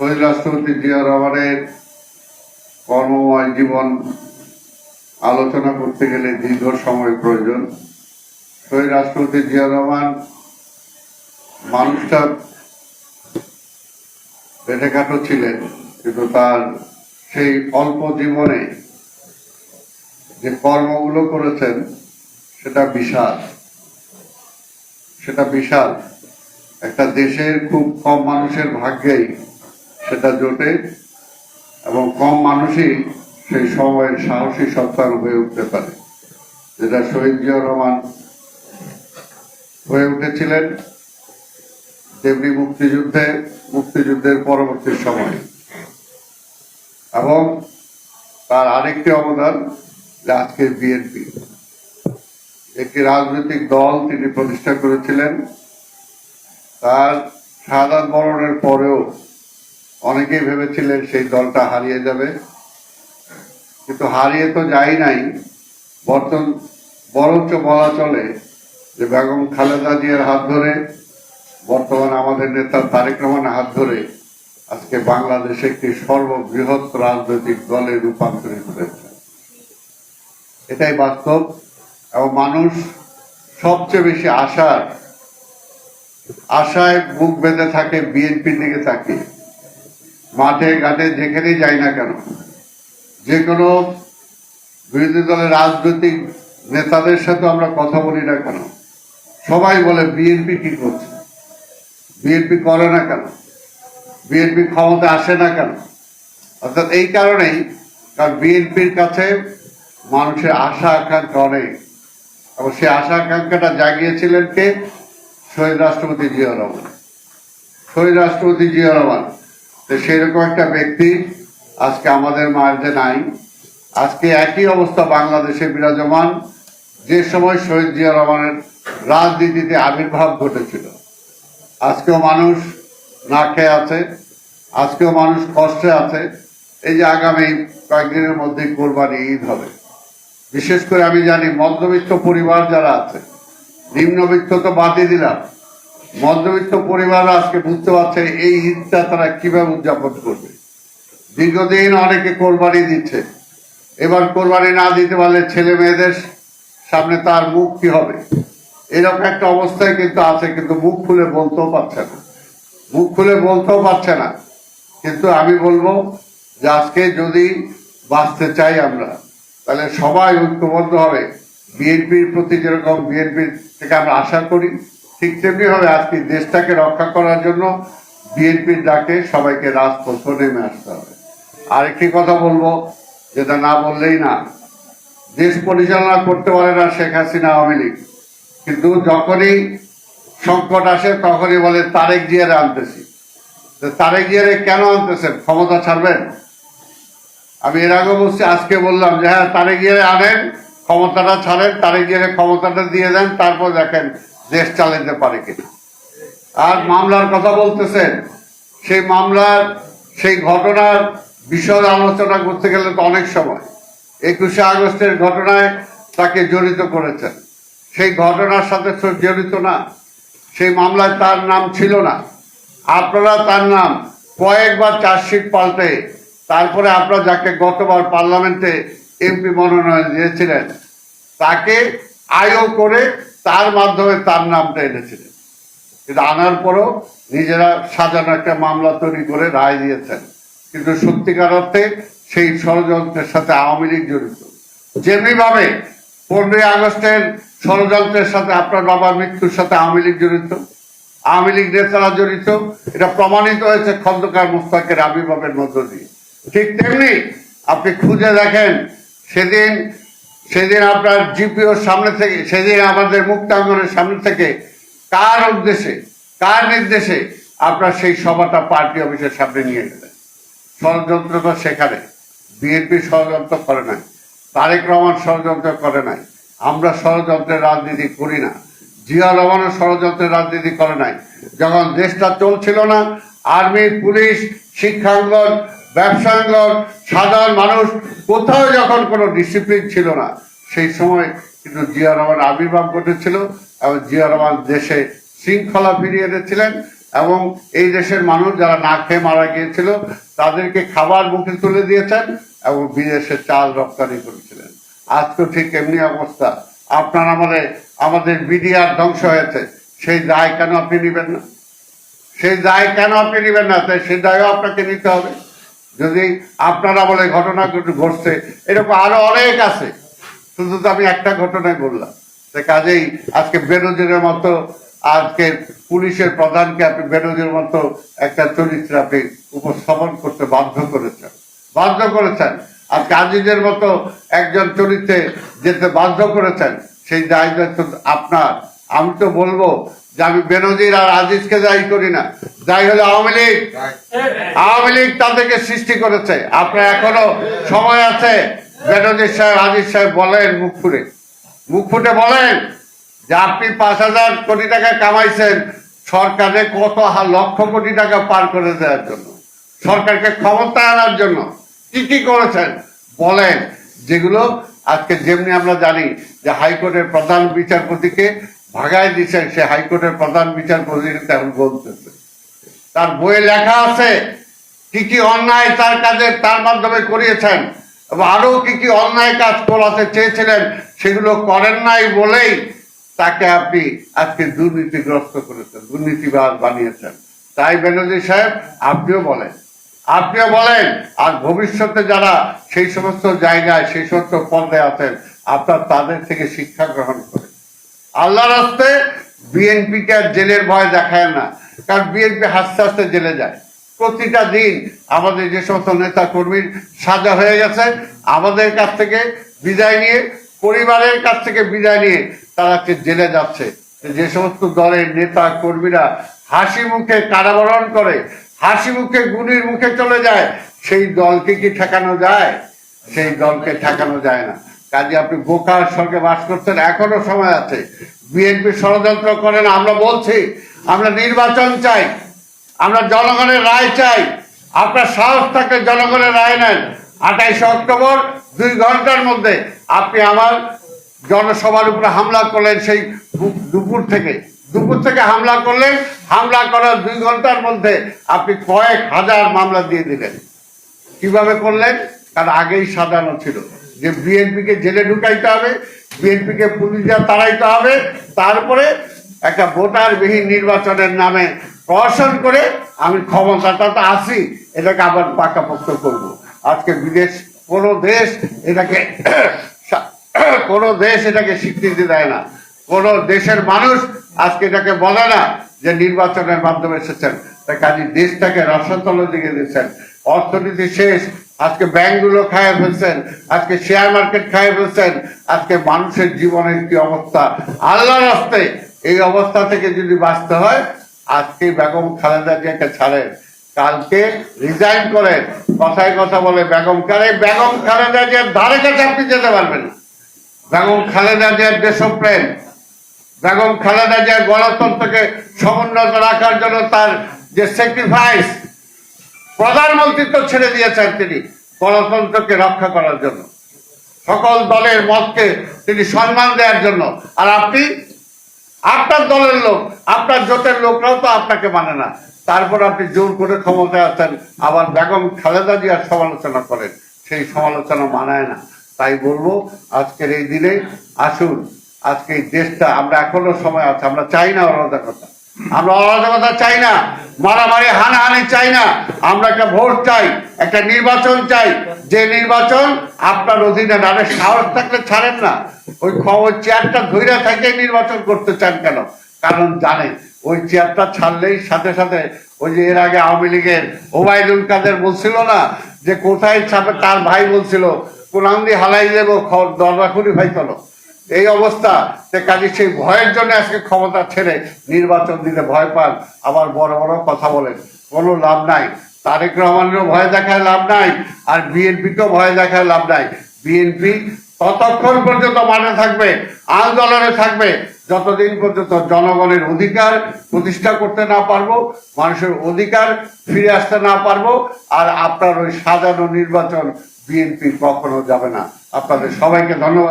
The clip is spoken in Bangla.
শহীদ রাষ্ট্রপতি জিয়া রহমানের কর্মময় জীবন আলোচনা করতে গেলে দীর্ঘ সময় প্রয়োজন। শহীদ রাষ্ট্রপতি জিয়া রহমান মানুষটা বেটেঘাটো ছিলেন, কিন্তু তার সেই অল্প জীবনে যে কর্মগুলো করেছেন, সেটা বিশাল। সেটা বিশাল। একটা দেশের খুব কম মানুষের ভাগ্যেই সেটা জোটে এবং কম মানুষই সেই সময়ের সাহসী সন্তান হয়ে উঠতে পারে। যেটা শহীদ জিয়া রহমান হয়ে উঠেছিলেন তেমনি মুক্তিযুদ্ধে, মুক্তিযুদ্ধের পরবর্তী সময়ে। এবং তার আরেকটি অবদান যে আজকের বিএনপি। একটি রাজনৈতিক দল তিনি প্রতিষ্ঠা করেছিলেন। তার সাধারণ বরণের পরেও অনেকেই ভেবেছিলেন সেই দলটা হারিয়ে যাবে। কিন্তু হারিয়ে তো যাই নাই। বর্তমান বরঞ্চ বলা চলে যে বেগম খালেদা জিয়ার হাত ধরে, বর্তমান আমাদের নেতা তারেক রহমানের হাত ধরে আজকে বাংলাদেশে একটি সর্ববৃহৎ রাজনৈতিক দলে রূপান্তরিত হয়েছে। এটাই বাস্তব এবং মানুষ সবচেয়ে বেশি আশার, আশায় বুক বেঁধে থাকে, বিএনপির দিকে তাকিয়ে। মাঠে ঘাটে যেখানেই যাই না কেন যে কোনো বিরোধী দলের রাজনৈতিক নেতাদের সাথে আমরা কথা বলি না কেন, সবাই বলে বিএনপি কি করছে বিএনপি করে না কেন বিএনপি ক্ষমতা আসে না কেন, অর্থাৎ এই কারণেই, কারণ বিএনপির কাছে মানুষের আশা আকাঙ্ক্ষা অনেক, এবং সেই আশা আকাঙ্ক্ষাটা জাগিয়েছিলেন কে? শহীদ রাষ্ট্রপতি জিয়া রহমান। শহীদ রাষ্ট্রপতি জিয়া রহমান। তো সেরকম একটা ব্যক্তি আজকে আমাদের মাঝে নাই। আজকে একই অবস্থা বাংলাদেশে বিরাজমান, যে সময় শহীদ জিয়া রহমানের রাজনীতিতে আবির্ভাব ঘটেছিল। আজকেও মানুষ না খেয়ে আছে, আজকেও মানুষ কষ্টে আছে। এই যে আগামী কয়েকদিনের মধ্যে কোরবানি ঈদ হবে। বিশেষ করে আমি জানি মধ্যবিত্ত পরিবার যারা আছে, নিম্নবিত্ত তো বাদই দিলাম। মধ্যবিত্ত পরিবার আজকে বুঝতে পারছে এই ঈদটা তারা কীভাবে উদযাপন করবে। দীর্ঘদিন অনেকে কোরবানি দিচ্ছে। এবার কোরবানি না দিতে পারলে ছেলে মেয়েদের সামনে তার মুখ কি হবে? এরকম একটা অবস্থায় কিন্তু আছে, কিন্তু মুখ খুলে বলতেও পারছে না। মুখ খুলে বলতেও পারছে না। কিন্তু আমি বলব যে আজকে যদি বাঁচতে চাই আমরা, তাহলে সবাই ঐক্যবদ্ধ হবে। বিএনপির প্রতি যেরকম বিএনপির থেকে আমরা আশা করি ঠিক তেমনি হবে আজকে দেশটাকে রক্ষা করার জন্য। বিএনপির ডাকে সবাইকে রাজপথে নেমে আসতে হবে। আরেকটি কথা বলব, যেটা না বললেই না। দেশ পরিচালনা করতে পারে না শেখ হাসিনা আওয়ামী লীগ। কিন্তু যখনই সংকট আসে, তখনই বলে, তারেক জিয়ারে আনতেছি। তারেক জিয়ারে কেন আনতেছেন? ক্ষমতা ছাড়বেন? আমি এর আগে বলছি, আজকে বললাম যে হ্যাঁ তারেক জিয়ারে আনেন, ক্ষমতাটা ছাড়েন, তারেক জিয়ারে ক্ষমতাটা দিয়ে দেন, তারপর দেখেন দেশ চালাতে পারে কিনা। আর মামলার কথা বলতেছেন, সেই মামলার, সেই ঘটনার বিষয় আলোচনা করতে গেলে তো অনেক সময়। একুশে আগস্টের ঘটনায় তাকে জড়িত করেছেন। সেই ঘটনার সাথে জড়িত না। সেই মামলায় তার নাম ছিল না। আপনারা তার নাম কয়েকবার চার্জশিট পাল্টে, তারপরে আপনারা যাকে গতবার পার্লামেন্টে এমপি মনোনয়ন দিয়েছিলেন, তাকে আয়ও করে তার মাধ্যমে তার নামটা এনেছিলেন। কিন্তু আনার পরও নিজেরা সাজানো একটা মামলা তৈরি করে রায় দিয়েছেন। কিন্তু সত্যিকার অর্থে সেই ষড়যন্ত্রের সাথে আওয়ামী লীগ জড়িত। যেমনি ভাবে পনেরোই আগস্টের ষড়যন্ত্রের সাথে আপনার বাবার মৃত্যুর সাথে আওয়ামী লীগ জড়িত, আওয়ামী লীগ নেতারা জড়িত, এটা প্রমাণিত হয়েছে খন্দকার মুস্তাকের আবির্ভাবের মধ্য দিয়ে। ঠিক তেমনি আপনি খুঁজে দেখেন, সেদিন সেদিন আপনার জিপিওর সামনে থেকে, সেদিন আমাদের মুক্তাঙ্গনের সামনে থেকে কার উদ্দেশ্যে, কার নির্দেশে আপনার সেই সভাটা পার্টি অফিসের সামনে নিয়ে গেলেন? ষড়যন্ত্র তো সেখানে। বিএনপি ষড়যন্ত্র করে নাই, তারেক রহমান ষড়যন্ত্র করে নাই, আমরা ষড়যন্ত্রের রাজনীতি করি না, জিয়া রহমানও ষড়যন্ত্রের রাজনীতি করে নাই। যখন দেশটা চলছিল না, আর্মি, পুলিশ, শিক্ষাঙ্গন ব্যবসাঙ্গন সাধারণ মানুষ, কোথাও যখন কোনো ডিসিপ্লিন ছিল না, সেই সময় কিন্তু জিয়া রহমান আবির্ভাব ঘটেছিল এবং জিয়া রহমান দেশে শৃঙ্খলা ফিরিয়ে এনেছিলেন এবং এই দেশের মানুষ যারা না খেয়ে মারা গিয়েছিল, তাদেরকে খাবার মুখে তুলে দিয়েছেন এবং বিদেশে চাল রপ্তানি করেছিলেন। আজকে ঠিক এমনি অবস্থা। আপনার আমাদের আমাদের বিডিআর ধ্বংস হয়েছে। সেই দায় কেন আপনি নেবেন না? সেই দায় কেন আপনি নেবেন না? তাই সেই দায়ও আপনাকে নিতে হবে। যদি আপনারা বলে ঘটনা ঘট- ঘটছে, এরকম আরও অনেক আছে। শুধু তো আমি একটা ঘটনায় বললাম। সে কাজেই আজকে বেনজিরের মতো আজকে পুলিশের প্রধানকে আপনি বেনজির মতো একটা চরিত্র আপনি উপস্থাপন করতে বাধ্য করেছেন। বাধ্য করেছেন। আর কাজীদের মতো একজন চরিত্রে যেতে বাধ্য করেছেন, সেই দায় দায়িত্ব আপনার। আমি তো বলব যে আমি বেনজির আর আজিজকে দায়ী করি না। যাই হলো আওয়ামী লীগ। আওয়ামী লীগ তাদেরকে সৃষ্টি করেছে। আপনার এখনও সময় আছে। বেনজির সাহেব, আজিজ সাহেব বলেন মুখ ফুটে। মুখ ফুটে বলেন যে আপনি পাঁচ হাজার কোটি টাকা কামাইছেন। সরকারে কত লক্ষ কোটি টাকা পার করে দেওয়ার জন্য। সরকারকে ক্ষমতা আনার জন্য কি কি করেছেন? বলেন। যেগুলো আজকে যেমনি আমরা জানি যে হাইকোর্টের প্রধান বিচারপতিকে ভাগায় দিচ্ছেন, সে হাইকোর্টের প্রধান বিচারপতি এখন বলতেছে। তার বইয়ে লেখা আছে, কি কি অন্যায় তার কাজে তার মাধ্যমে করিয়েছেন, এবং আরও কি কি অন্যায় কাজ করাতে চেয়েছিলেন, সেগুলো করেন নাই বলেই তাকে আপনি আজকে দুর্নীতিগ্রস্ত করেছেন দুর্নীতিবাদ বানিয়েছেন। তাই বেনজির সাহেব, আপনিও বলেন। আপনিও বলেন, আর ভবিষ্যতে যারা সেই সমস্ত জায়গায়, সেই সমস্ত পদে আছেন, আপনার তাদের থেকে শিক্ষা গ্রহণ করেন। আল্লাহ রাস্তে বিএনপিকে আর জেলের ভয় দেখায় না, কারণ বিএনপি হাসতে হাসতে জেলে যায়। প্রতিটা দিন আমাদের যে সমস্ত নেতা কর্মীর সাজা হয়ে গেছে, আমাদের কাছ থেকে বিদায় নিয়ে, পরিবারের কাছ থেকে বিদায় নিয়ে তারা জেলে যাচ্ছে। যে সমস্ত দলের নেতা কর্মীরা হাসি মুখে কারাবরণ করে, হাসি মুখে গুলির মুখে চলে যায়, সেই দলকে কি ঠেকানো যায়? সেই দলকে ঠেকানো যায় না। কাজে আপনি বোকার সঙ্গে বাস করছেন, এখনও সময় আছে। বিএনপি ষড়যন্ত্র করেন, আমরা বলছি, আমরা নির্বাচন চাই, আমরা জনগণের রায় চাই। আপনার সাহস থাকলে জনগণের রায় নেন। আঠাইশে অক্টোবর, দুই ঘণ্টার মধ্যে আপনি আমার জনসভার উপরে হামলা করলেন সেই দুপুর থেকে। দুপুর থেকে হামলা করলেন, হামলা করার দুই ঘণ্টার মধ্যে আপনি কয়েক হাজার মামলা দিয়ে দিলেন। কীভাবে করলেন? কারণ আগেই সাজানো ছিল। যে বিএনপি কে জেলে ঢুকাইতে হবে বিএনপি কে পুলিশে তাড়াইতে হবে, তারপরে একটা ভোটার বিহীন নির্বাচনের নামে প্রহসন করে আমি ক্ষমতাটা তো আসি এটাকে আবার পাকাপোক্ত করব। আজকে বিদেশ, কোন দেশ এটাকে কোন দেশ এটাকে স্বীকৃতি দেয় না। কোন দেশের মানুষ আজকে এটাকে বলে না যে নির্বাচনের মাধ্যমে এসেছেন। তাই কাজে দেশটাকে রসাতলের দিকে দিচ্ছেন। অর্থনীতি শেষ আজকে ব্যাংকগুলো খায় ফেলছেন, আজকে শেয়ার মার্কেট খায় ফেলছেন, আজকে মানুষের জীবনের কি অবস্থা? আল্লাহ রাস্তে এই অবস্থা থেকে যদি বাঁচতে হয়, আজকে বেগম খালেদা জিয়াকে ছাড়েন, কালকে রিজাইন করেন। কথায় কথা বলে বেগম কারে বেগম খালেদা জিয়ার ধারে কাছে আপনি যেতে পারবেন বেগম খালেদা জিয়ার দেশপ্রেম বেগম খালেদা জিয়ার গণতন্ত্রকে সমুন্নত রাখার জন্য তার যে স্যাক্রিফাইস প্রধানমন্ত্রী তো ছেড়ে দিয়েছেন তিনি গণতন্ত্রকে রক্ষা করার জন্য। সকল দলের মতকে তিনি সম্মান দেওয়ার জন্য। আর আপনি, আপনার দলের লোক, আপনার জোটের লোকরাও তো আপনাকে মানে না। তারপর আপনি জোর করে ক্ষমতায় আছেন আবার বেগম খালেদা জিয়ার সমালোচনা করেন। সেই সমালোচনা মানায় না। তাই বলব, আজকের এই দিনে আসুন, আজকে এই দেশটা, আমরা এখনও সময় আছে, আমরা চাই না অরাজকতা। আমরা অরাজকতা চাই না, মারামারি, হানাহানি চাই না। আমরা একটা ভোট চাই, একটা নির্বাচন চাই। যে নির্বাচন আপনার অধীনে নারে সাহস থাকলে ছাড়েন না। ওই খবর চেয়ারটা ধৈর্য থেকে নির্বাচন করতে চান কেন? কারণ জানে, ওই চেয়ারটা ছাড়লেই সাথে সাথে ওই যে এর আগে আওয়ামী লীগের ওবায়দুল কাদের বলছিল না, যে কোথায় ছাপে তার ভাই বলছিল দিয়ে হালাই দেবো দরজা খুলি ভাই চলো। এই অবস্থা যে কাজে সেই ভয়ের জন্য আজকে ক্ষমতা ছেড়ে নির্বাচন দিতে ভয় পান। আবার বড় বড় কথা বলেন, কোনো লাভ নাই। তারেক রহমানেরও ভয় দেখায় লাভ নাই, আর বিএনপিকেও ভয় দেখায় লাভ নাই। বিএনপি ততক্ষণ পর্যন্ত মানে থাকবে আন্দোলনে থাকবে। যতদিন পর্যন্ত জনগণের অধিকার প্রতিষ্ঠা করতে না পারব, মানুষের অধিকার ফিরে আসতে না পারব, আর আপনার ওই সাজানো নির্বাচন বিএনপি কখনো যাবে না। আপনাদের সবাইকে ধন্যবাদ।